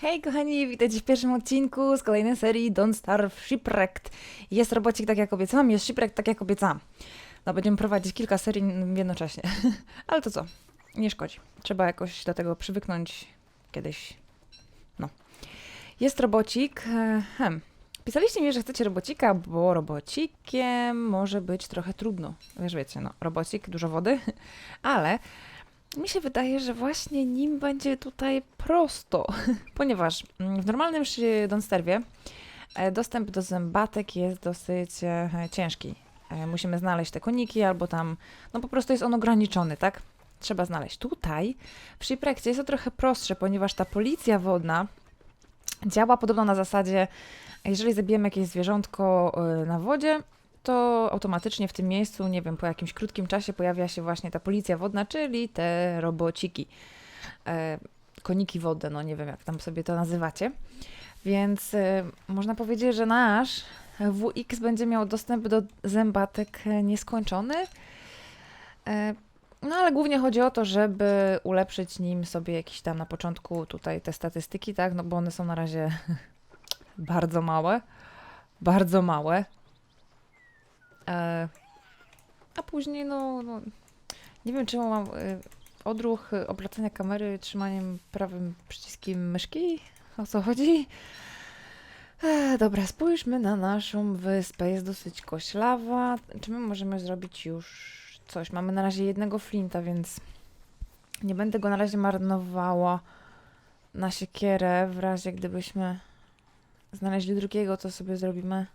Hej kochani, witajcie w pierwszym odcinku z kolejnej serii Don't Starve Shipwrecked. Jest robocik tak jak obiecałam, jest shipwreck tak jak obiecałam. No będziemy prowadzić kilka serii jednocześnie. Ale to co, nie szkodzi. Trzeba jakoś do tego przywyknąć kiedyś. No. Jest robocik. e, Hmm. Pisaliście mi, że chcecie robocika, bo robocikiem może być trochę trudno. Wiesz, wiecie, no, robocik, dużo wody, ale mi się wydaje, że właśnie nim będzie tutaj prosto, ponieważ mm, w normalnym Donsterwie e, dostęp do zębatek jest dosyć e, ciężki. E, Musimy znaleźć te koniki albo tam, no po prostu jest on ograniczony, tak? Trzeba znaleźć. Tutaj w Shipwreckcie jest to trochę prostsze, ponieważ ta policja wodna działa podobno na zasadzie, jeżeli zabijemy jakieś zwierzątko na wodzie, to automatycznie w tym miejscu, nie wiem, po jakimś krótkim czasie pojawia się właśnie ta policja wodna, czyli te robociki, e, koniki wodne, no nie wiem jak tam sobie to nazywacie. Więc e, można powiedzieć, że nasz WX będzie miał dostęp do zębatek nieskończony. E, no ale głównie chodzi o to, żeby ulepszyć nim sobie jakieś tam na początku tutaj te statystyki, tak, no bo one są na razie bardzo małe, bardzo małe. E, a później, no, no, nie wiem, czemu mam e, odruch e, obracania kamery trzymaniem prawym przyciskiem myszki. O co chodzi? Dobra, spójrzmy na naszą wyspę. Jest dosyć koślawa. Czy my możemy zrobić już coś? Mamy na razie jednego flinta, więc nie będę go na razie marnowała na siekierę. W razie gdybyśmy znaleźli drugiego, to sobie zrobimy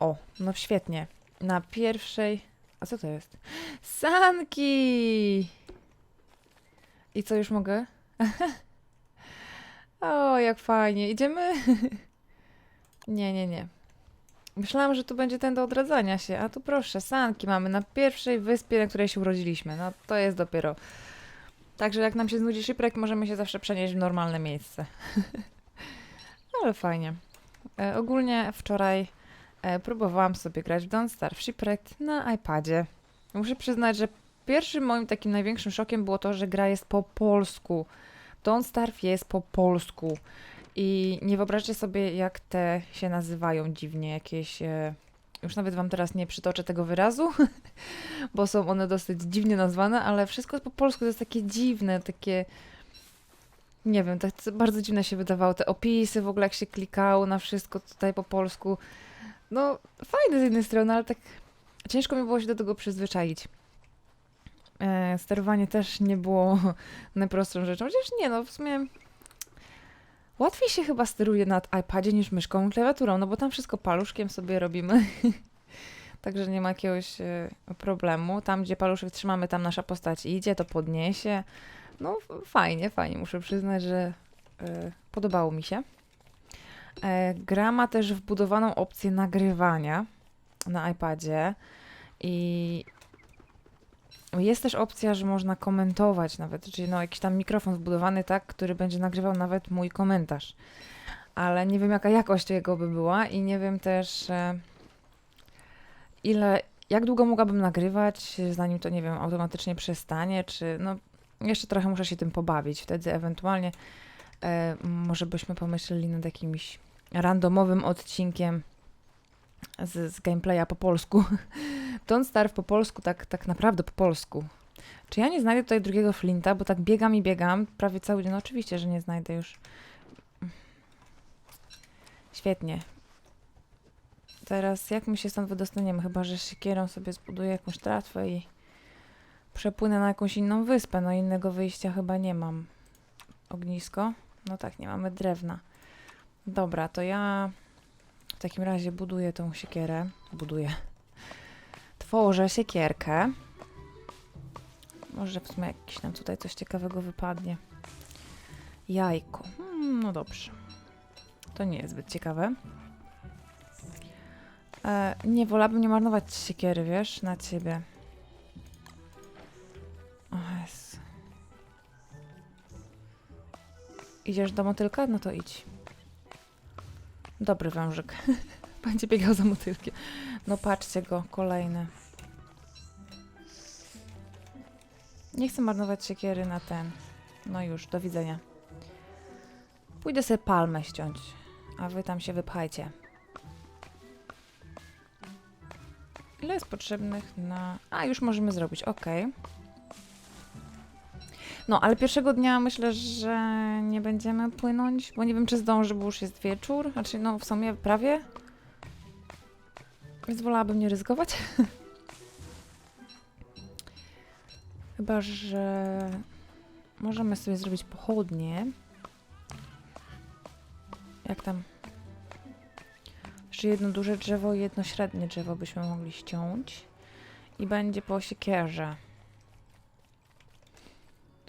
o, no świetnie. Na pierwszej. A co to jest? Sanki! I co już mogę? o, jak fajnie. Idziemy? nie, nie, nie. Myślałam, że tu będzie ten do odradzania się, a tu proszę, sanki mamy na pierwszej wyspie, na której się urodziliśmy. No to jest dopiero. Także jak nam się znudzi szybek, możemy się zawsze przenieść w normalne miejsce. Ale fajnie. E, ogólnie wczoraj próbowałam sobie grać w Don't Starve Shipwrecked na iPadzie. Muszę przyznać, że pierwszym moim takim największym szokiem było to, że gra jest po polsku. Don't Starve jest po polsku. I nie wyobraźcie sobie, jak te się nazywają dziwnie, jakieś... E, już nawet wam teraz nie przytoczę tego wyrazu, bo są one dosyć dziwnie nazwane, ale wszystko po polsku, to jest takie dziwne, takie... Nie wiem, tak bardzo dziwne się wydawało. Te opisy w ogóle, jak się klikało na wszystko tutaj po polsku. No, fajne z jednej strony, ale tak ciężko mi było się do tego przyzwyczaić. E, sterowanie też nie było najprostszą rzeczą. Chociaż nie, no w sumie łatwiej się chyba steruje na iPadzie niż myszką klawiaturą, no bo tam wszystko paluszkiem sobie robimy. Także nie ma jakiegoś e, problemu. Tam, gdzie paluszek trzymamy, tam nasza postać idzie, to podniesie. No fajnie, fajnie. Muszę przyznać, że e, podobało mi się. E, gra ma też wbudowaną opcję nagrywania na iPadzie i jest też opcja, że można komentować nawet, czyli no jakiś tam mikrofon wbudowany, tak, który będzie nagrywał nawet mój komentarz. Ale nie wiem jaka jakość jego by była i nie wiem też e, ile, jak długo mogłabym nagrywać, zanim to, nie wiem, automatycznie przestanie, czy no jeszcze trochę muszę się tym pobawić. Wtedy ewentualnie e, może byśmy pomyśleli nad jakimś randomowym odcinkiem z, z gameplaya po polsku. Don't Starve po polsku, tak, tak naprawdę po polsku. Czy ja nie znajdę tutaj drugiego flinta, bo tak biegam i biegam prawie cały dzień. No oczywiście, że nie znajdę już. Świetnie. Teraz jak my się stąd wydostaniemy? Chyba, że siekierą sobie zbuduję jakąś tratwę i przepłynę na jakąś inną wyspę. No innego wyjścia chyba nie mam. Ognisko? No tak, nie mamy drewna. Dobra, to ja w takim razie buduję tą siekierę. Buduję. Tworzę siekierkę. Może w sumie jakiś nam tutaj coś ciekawego wypadnie. Jajko. Hmm, no dobrze. To nie jest zbyt ciekawe. E, nie, wolałabym nie marnować siekiery, wiesz, na ciebie. Idziesz do motylka? No to idź. Dobry wężyk. Będzie biegał za motylkiem. No patrzcie go, kolejny. Nie chcę marnować siekiery na ten. No już, do widzenia. Pójdę sobie palmę ściąć, a wy tam się wypchajcie. Ile jest potrzebnych na... A, już możemy zrobić, ok. No, ale pierwszego dnia myślę, że nie będziemy płynąć, bo nie wiem, czy zdąży, bo już jest wieczór. Znaczy, no, w sumie prawie. Więc wolałabym nie ryzykować. Chyba, że możemy sobie zrobić pochodnie. Jak tam? Jeszcze jedno duże drzewo i jedno średnie drzewo byśmy mogli ściąć. I będzie po siekierze.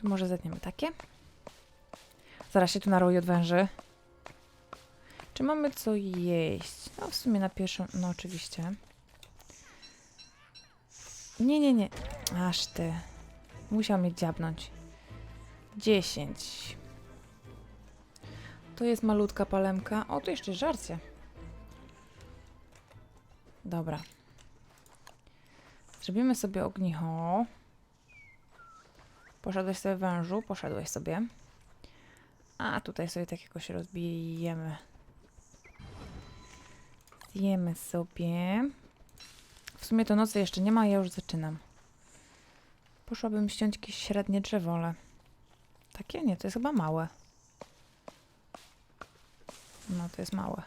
Może zetniemy takie. Zaraz się tu naroi od. Czy mamy co jeść? No w sumie na pierwszą... No oczywiście. Nie, nie, nie. Aż ty. Musiał mnie dziabnąć. 10. To jest malutka palemka. O, tu jeszcze żarcie. Dobra. Zrobimy sobie ognicho. Poszedłeś sobie wężu, poszedłeś sobie. A tutaj sobie tak jakoś rozbijemy. Zjemy sobie. W sumie to nocy jeszcze nie ma, ja już zaczynam. Poszłabym ściąć jakieś średnie drzewo, ale... Takie? Nie, to jest chyba małe. No, to jest małe.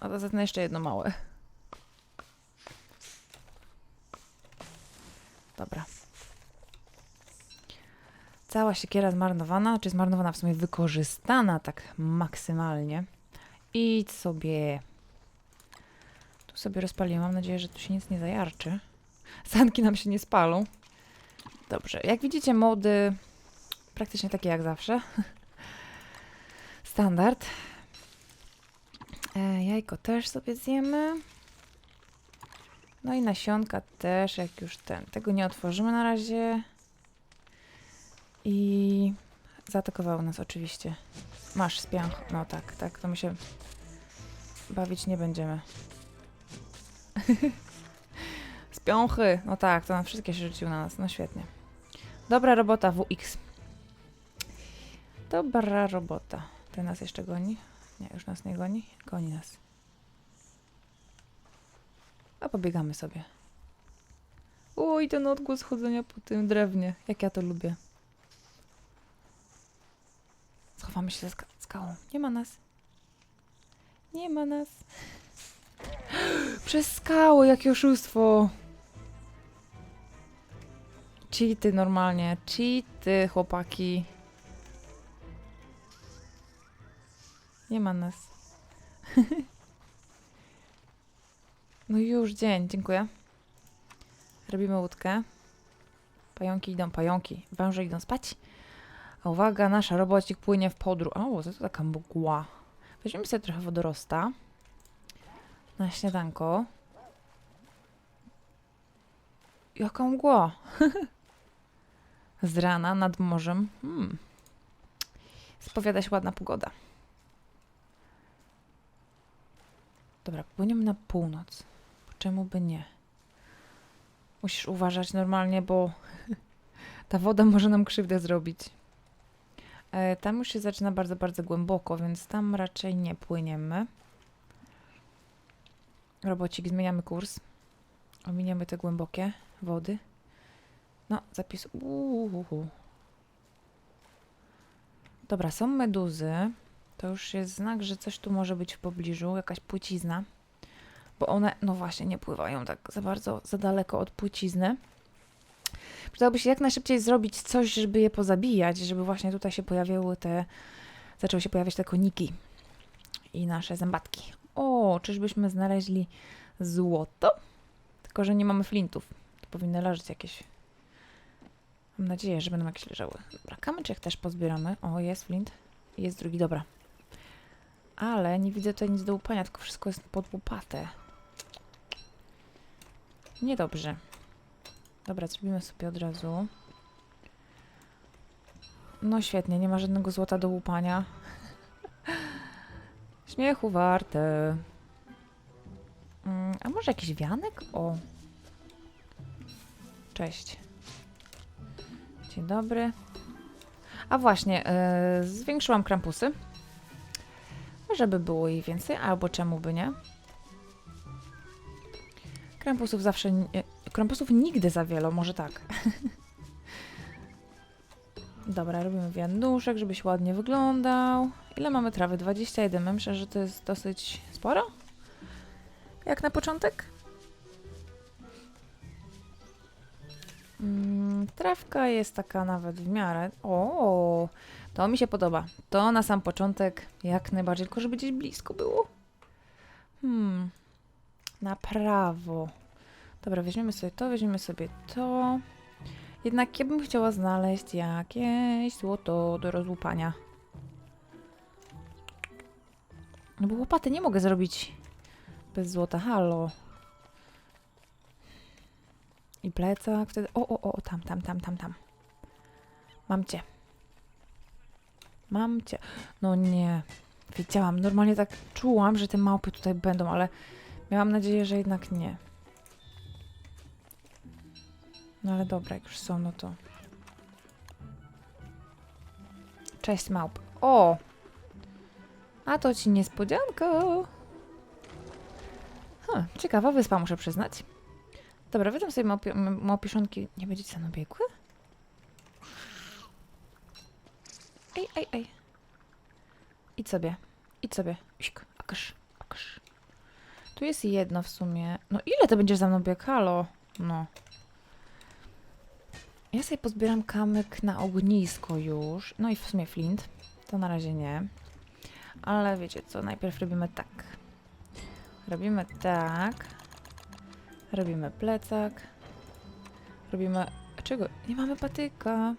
A to zetnę jeszcze jedno małe. Dobra. Cała siekiera zmarnowana, czy zmarnowana w sumie wykorzystana tak maksymalnie. Idź sobie. Tu sobie rozpaliłam. Mam nadzieję, że tu się nic nie zajarczy. Sanki nam się nie spalą. Dobrze. Jak widzicie, mody praktycznie takie jak zawsze. Standard. E, jajko też sobie zjemy. No i nasionka też, jak już ten. Tego nie otworzymy na razie. I zaatakowały nas oczywiście. Masz spiąch. No tak, tak, to my się bawić nie będziemy. Spiąchy. No tak, to na wszystkie się rzucił na nas. No świetnie. Dobra robota WX. Dobra robota. Ten nas jeszcze goni? Nie, już nas nie goni. Goni nas. A pobiegamy sobie. Oj, ten odgłos chodzenia po tym drewnie. Jak ja to lubię. Schowamy się za ska- skałą. Nie ma nas. Nie ma nas. Przez skałę, jakie oszustwo. Cheaty normalnie. Cheaty, chłopaki. Nie ma nas. no już dzień, dziękuję. Robimy łódkę. Pająki idą, pająki. Węże idą spać. A uwaga, nasza robocik płynie w podróż. O, co to taka mgła. Weźmiemy sobie trochę wodorosta. Na śniadanko. Jaka mgła. Z rana nad morzem. Hmm. Spowiada się ładna pogoda. Dobra, płyniemy na północ. Czemu by nie? Musisz uważać normalnie, bo ta woda może nam krzywdę zrobić. E, tam już się zaczyna bardzo, bardzo głęboko, więc tam raczej nie płyniemy. Robocik, zmieniamy kurs. Ominiemy te głębokie wody. No, zapis. Uuu. Dobra, są meduzy. To już jest znak, że coś tu może być w pobliżu, jakaś płycizna. Bo one, no właśnie, nie pływają tak za bardzo, za daleko od płycizny. Przydałoby się jak najszybciej zrobić coś, żeby je pozabijać, żeby właśnie tutaj się pojawiały te, zaczęły się pojawiać te koniki i nasze zębatki. O, czyżbyśmy znaleźli złoto? Tylko, że nie mamy flintów. To powinny leżeć jakieś. Mam nadzieję, że będą jakieś leżały. Dobra, kamyczek też pozbieramy. O, jest flint. Jest drugi, dobra. Ale nie widzę tutaj nic do łupania, tylko wszystko jest podłupate. Niedobrze. Dobra, zrobimy sobie od razu. No świetnie, nie ma żadnego złota do łupania. Śmiechu warte. Mm, a może jakiś wianek? O. Cześć. Dzień dobry. A właśnie, yy, zwiększyłam krampusy. Żeby było jej więcej, albo czemu by nie? Krampusów zawsze... nie- Krampusów nigdy za wiele, może tak. Dobra, robimy wianuszek, żebyś ładnie wyglądał. Ile mamy trawy? 21. Ja Myślę, że to jest dosyć sporo. Jak na początek? Mm, trawka jest taka nawet w miarę. O, to mi się podoba. To na sam początek jak najbardziej, tylko żeby gdzieś blisko było. Hmm, na prawo. Dobra, weźmiemy sobie to, weźmiemy sobie to. Jednak ja bym chciała znaleźć jakieś złoto do rozłupania. No bo łopaty nie mogę zrobić bez złota. Halo. I plecak wtedy. O, o, o, tam, tam, tam, tam, tam. Mam cię. Mam cię. No nie. Wiedziałam, normalnie tak czułam, że te małpy tutaj będą, ale miałam nadzieję, że jednak nie. No ale dobra, jak już są, no to. Cześć, małp. O! A to ci niespodzianka. Hm, ciekawa wyspa, muszę przyznać. Dobra, wydam sobie małpiszonki. Nie będziecie za mną biegły? Ej, ej, ej. Idź sobie. Idź sobie. Iśk, akasz, akasz. Tu jest jedno w sumie. No ile to będziesz za mną biegł? Halo? No. Ja sobie pozbieram kamyk na ognisko już. No i w sumie flint. To na razie nie. Ale wiecie co, najpierw robimy tak. Robimy tak. Robimy plecak. Robimy... Czego? Nie mamy patyka.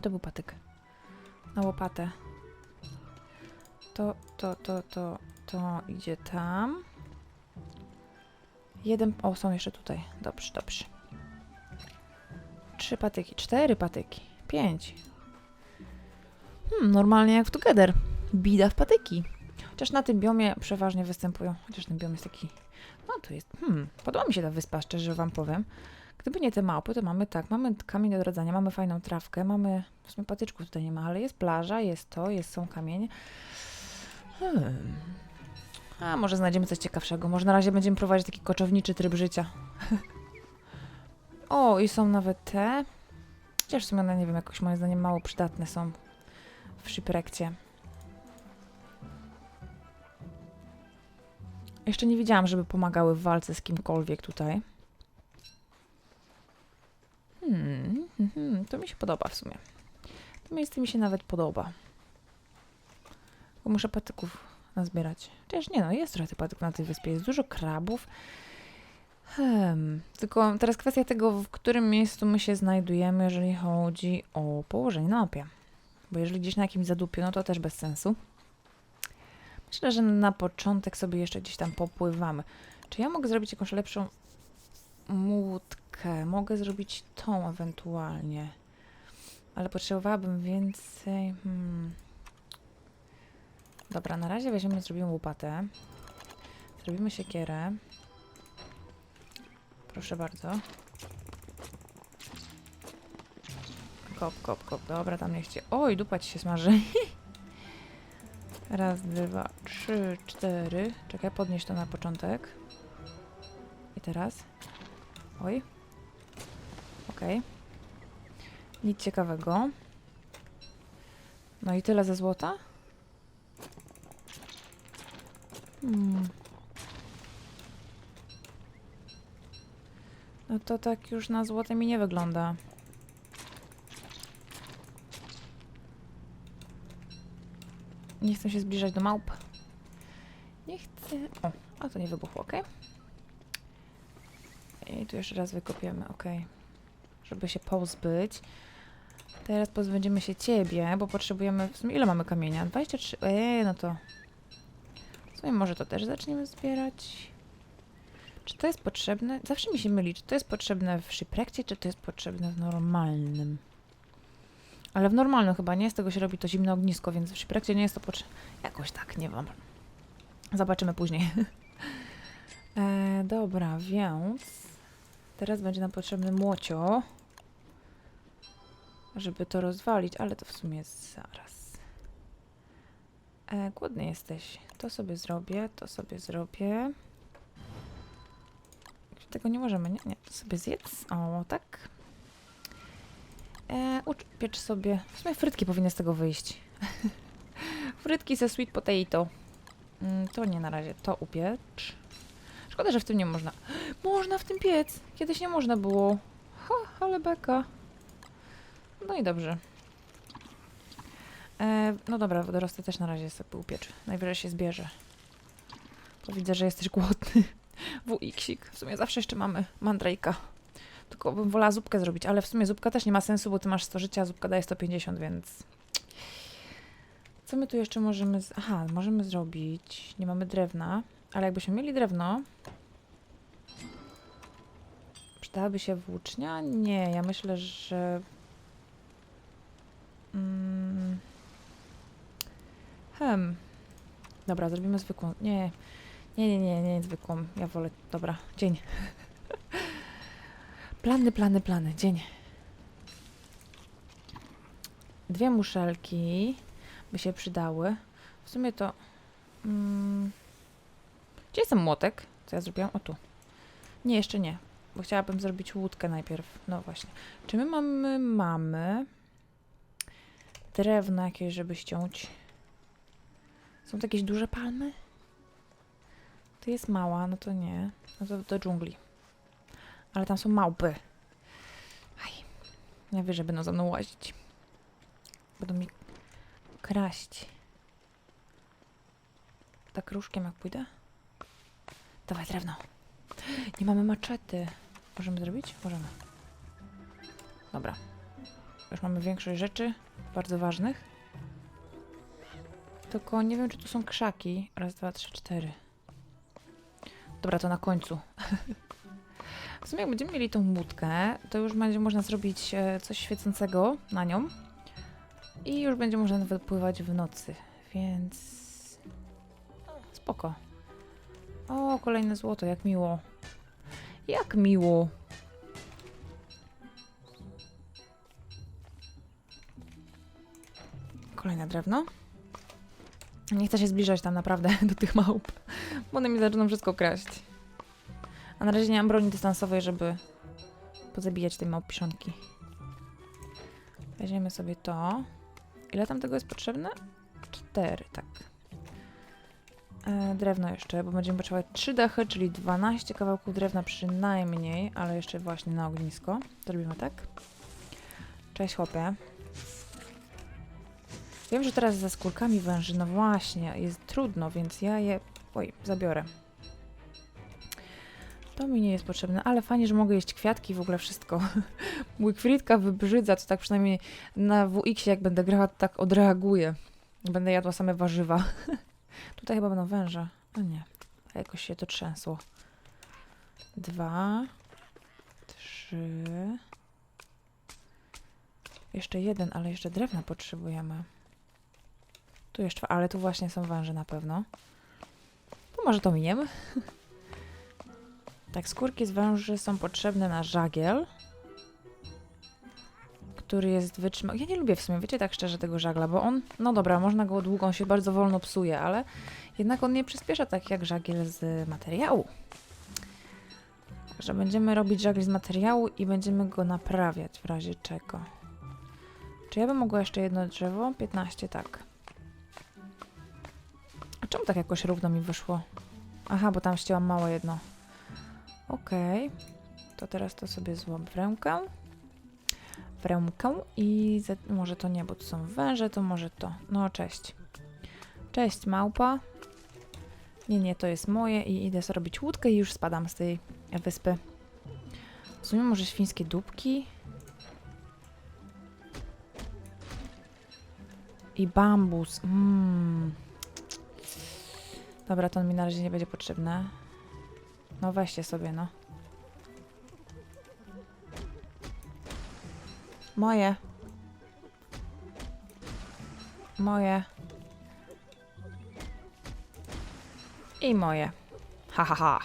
To był patyk. Na łopatę. To, to, to, to, to idzie tam. Jeden... O, są jeszcze tutaj. Dobrze, dobrze. Trzy patyki, cztery patyki, pięć. Hmm, normalnie jak w Together. Bida w patyki. Chociaż na tym biomie przeważnie występują. Chociaż ten biom jest taki... No tu jest... Hmm, podoba mi się ta wyspa, szczerze wam powiem. Gdyby nie te małpy, to mamy tak, mamy kamień do odradzania, mamy fajną trawkę, mamy... W sumie patyczków tutaj nie ma, ale jest plaża, jest to, jest, są kamienie. Hmm. A może znajdziemy coś ciekawszego. Może na razie będziemy prowadzić taki koczowniczy tryb życia. O, i są nawet te. Chociaż w sumie one, nie wiem, jakoś moim zdaniem mało przydatne są w shipwreckcie. Jeszcze nie widziałam, żeby pomagały w walce z kimkolwiek tutaj. Hmm, hmm, hmm, to mi się podoba w sumie. To miejsce mi się nawet podoba. Bo muszę patyków nazbierać. Chociaż nie no, jest trochę tych patyków na tej wyspie. Jest dużo krabów. Hmm. Tylko teraz kwestia tego, w którym miejscu my się znajdujemy, jeżeli chodzi o położenie na mapie. Bo jeżeli gdzieś na jakimś zadupiu, no to też bez sensu. Myślę, że na początek sobie jeszcze gdzieś tam popływamy. Czy ja mogę zrobić jakąś lepszą łódkę? Mogę zrobić tą ewentualnie. Ale potrzebowałabym więcej... Hmm. Dobra, na razie weźmiemy, zrobimy łopatę. Zrobimy siekierę. Proszę bardzo. Kop, kop, kop. Dobra, tam niech cię... Oj, dupa ci się smaży. Raz, dwa, trzy, cztery. Czekaj, podnieś to na początek. I teraz. Oj. Okej. Nic ciekawego. No i tyle ze złota? Hmm. No to tak już na złote mi nie wygląda. Nie chcę się zbliżać do małp. Nie chcę... O, a to nie wybuchło, ok? I tu jeszcze raz wykopiemy, ok. Żeby się pozbyć. Teraz pozbędziemy się ciebie, bo potrzebujemy... W sumie ile mamy kamienia? 23... Eee, no to... W sumie może to też zaczniemy zbierać. Czy to jest potrzebne? Zawsze mi się myli, czy to jest potrzebne w shipwreckcie, czy to jest potrzebne w normalnym. Ale w normalnym chyba nie, z tego się robi to zimne ognisko, więc w shipwreckcie nie jest to potrzebne. Jakoś tak, nie wiem. Zobaczymy później. e, dobra, więc teraz będzie nam potrzebny młocio, żeby to rozwalić, ale to w sumie zaraz. E, głodny jesteś. To sobie zrobię, to sobie zrobię. Tego nie możemy, nie? Nie, to sobie zjedz. O, tak. E, ucz- piecz sobie. W sumie frytki powinny z tego wyjść. frytki ze sweet potato. Mm, to nie na razie, to upiecz. Szkoda, że w tym nie można. Można w tym piec! Kiedyś nie można było. Ha, ale beka. No i dobrze. E, no dobra, wodorosty też na razie sobie upiecz. Najwyżej się zbierze. Bo widzę, że jesteś głodny. WX-ik. W sumie zawsze jeszcze mamy mandrake'a. Tylko bym wolała zupkę zrobić, ale w sumie zupka też nie ma sensu, bo ty masz 100 życia, a zupka daje 150, więc... Co my tu jeszcze możemy... Z... Aha, możemy zrobić... Nie mamy drewna, ale jakbyśmy mieli drewno... Przydałaby się włócznia? Nie, ja myślę, że... Mm... Hem. Dobra, zrobimy zwykłą. Nie, nie, nie, nie, nie, zwykłą. Ja wolę. Dobra, dzień. plany, plany, plany. Dzień. Dwie muszelki by się przydały. W sumie to. Mm, gdzie jest ten młotek? Co ja zrobiłam? O tu. Nie, jeszcze nie. Bo chciałabym zrobić łódkę najpierw. No właśnie. Czy my mamy. Mamy. Drewno jakieś, żeby ściąć. Są to jakieś duże palmy? To jest mała, no to nie. No to do dżungli. Ale tam są małpy. Aj. Najwyżej będą za mną łazić. Będą mi kraść. Tak różkiem jak pójdę? Dawaj drewno. Nie mamy maczety. Możemy zrobić? Możemy. Dobra. Już mamy większość rzeczy bardzo ważnych. Tylko nie wiem, czy tu są krzaki. Raz, dwa, trzy, cztery. Dobra, to na końcu. w sumie jak będziemy mieli tą łódkę, to już będzie można zrobić e, coś świecącego na nią. I już będzie można nawet pływać w nocy, więc... Spoko. O, kolejne złoto, jak miło. Jak miło. Kolejne drewno. Nie chcę się zbliżać tam naprawdę do tych małp, one mi zaczną wszystko kraść. A na razie nie mam broni dystansowej, żeby pozabijać tej małpiszonki. Weźmiemy sobie to. Ile tam tego jest potrzebne? Cztery, tak. E, drewno jeszcze, bo będziemy potrzebować trzy dechy, czyli 12 kawałków drewna przynajmniej, ale jeszcze właśnie na ognisko. Zrobimy tak. Cześć chłopie. Wiem, że teraz ze skórkami węży, no właśnie, jest trudno, więc ja je... Oj, zabiorę. To mi nie jest potrzebne, ale fajnie, że mogę jeść kwiatki w ogóle wszystko. Mój kwritka wybrzydza, to tak przynajmniej na WX jak będę grała, to tak odreaguję. Będę jadła same warzywa. Tutaj chyba będą węże. O nie, jakoś się to trzęsło. Dwa, trzy... Jeszcze jeden, ale jeszcze drewna potrzebujemy. Tu jeszcze, ale tu właśnie są węże na pewno. Może to miniemy. tak, skórki z węży są potrzebne na żagiel, który jest wytrzymały. Ja nie lubię w sumie, wiecie tak szczerze, tego żagla, bo on, no dobra, można go długo, on się bardzo wolno psuje, ale jednak on nie przyspiesza tak jak żagiel z materiału. Także będziemy robić żagiel z materiału i będziemy go naprawiać w razie czego. Czy ja bym mogła jeszcze jedno drzewo? 15, tak. A czemu tak jakoś równo mi wyszło? Aha, bo tam ścięłam małe jedno. Okej. To teraz to sobie złap w rękę. W rękę i może to nie, bo tu są węże, to może to. No, cześć. Cześć, małpa. Nie, nie, to jest moje i idę sobie robić łódkę i już spadam z tej wyspy. W sumie może świńskie dupki? I bambus. Mmm. Dobra, to mi na razie nie będzie potrzebne. No weźcie sobie, no. Moje. Moje. I moje. Ha, ha, ha.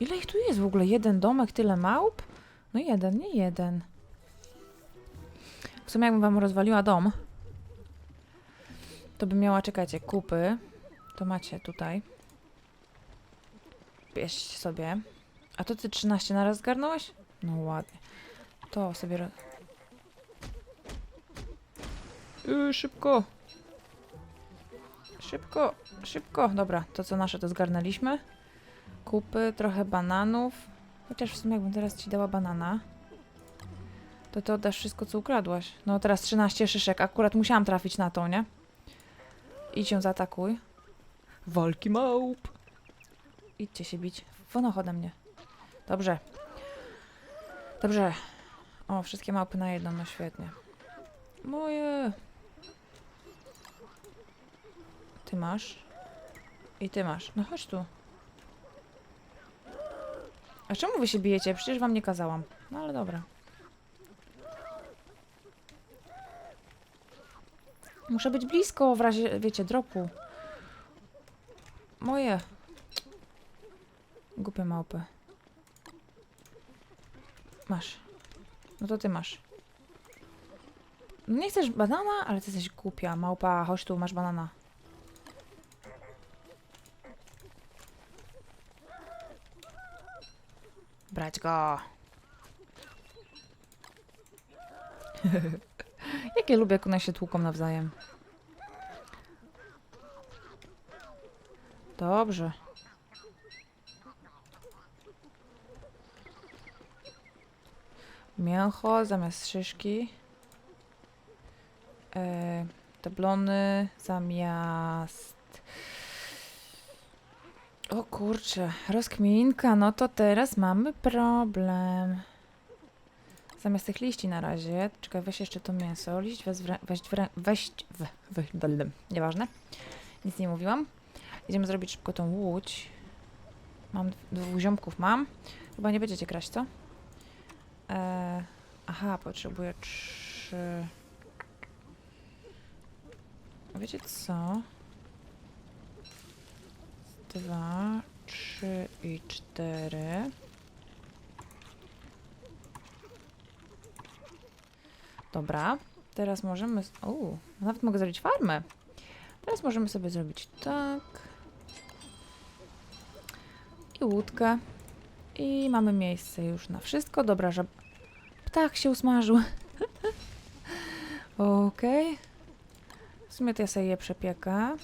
Ile ich tu jest w ogóle? Jeden domek, tyle małp? No jeden, nie jeden. W sumie jakbym wam rozwaliła dom, To bym miała, czekajcie, kupy. To macie tutaj. Bierzcie sobie. A to ty 13 na raz zgarnąłeś? No ładnie. To sobie... Yy, szybko. Szybko, szybko. Dobra, to co nasze to zgarnęliśmy. Kupy, trochę bananów. Chociaż w sumie jakbym teraz ci dała banana, to ty oddasz wszystko, co ukradłaś. No teraz 13 szyszek. Akurat musiałam trafić na tą, nie? Idź ją zaatakuj. Walki małp. Idźcie się bić. Wonoch ode mnie. Dobrze. Dobrze. O, wszystkie małpy na jedną, no świetnie. Moje. Ty masz. I ty masz. No chodź tu. A czemu wy się bijecie? Przecież wam nie kazałam. No ale dobra. Muszę być blisko w razie, wiecie, dropu. Moje. Głupie małpy. Masz. No to ty masz. Nie chcesz banana, ale ty jesteś głupia. Małpa, chodź tu, masz banana. Brać go. Jakie lubię, jak one się tłuką nawzajem. Dobrze. Mięcho zamiast szyszki. E, tablony zamiast... O kurczę, rozkminka, no to teraz mamy problem. Zamiast tych liści na razie, czekaj, weź jeszcze to mięso, liść weź w, weź w, weź w, weź w, nieważne, nic nie mówiłam. Idziemy zrobić szybko tą łódź. Mam dwóch ziomków, mam. Chyba nie będziecie kraść, co? E, aha, potrzebuję trzy... Wiecie co? Dwa, trzy i cztery. Dobra, teraz możemy... O, nawet mogę zrobić farmę. Teraz możemy sobie zrobić tak. I łódkę. I mamy miejsce już na wszystko. Dobra, że ptak się usmażył. Okej. W sumie to ja sobie je przepiekę.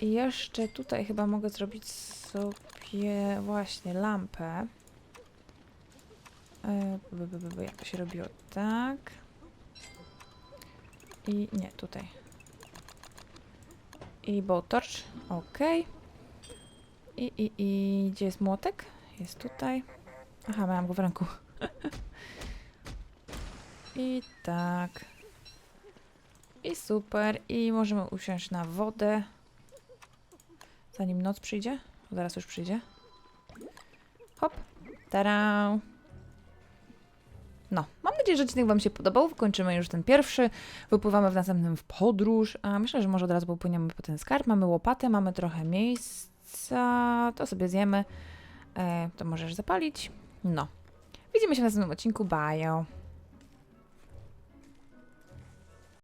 I jeszcze tutaj chyba mogę zrobić sobie właśnie lampę. E, b, b, b, b, Jak to się robiło? Tak. I nie, tutaj. I bow torch. Ok. I, i, I gdzie jest młotek? Jest tutaj. Aha, miałam go w ręku. I tak. I super. I możemy usiąść na wodę. Zanim noc przyjdzie. Zaraz już przyjdzie. Hop. Tara. No, mam nadzieję, że odcinek Wam się podobał. Kończymy już ten pierwszy. Wypływamy w następnym w podróż. A myślę, że może od razu popłyniemy po ten skarb. Mamy łopatę, mamy trochę miejsca. To sobie zjemy. E, to możesz zapalić. No. Widzimy się w następnym odcinku. Bye.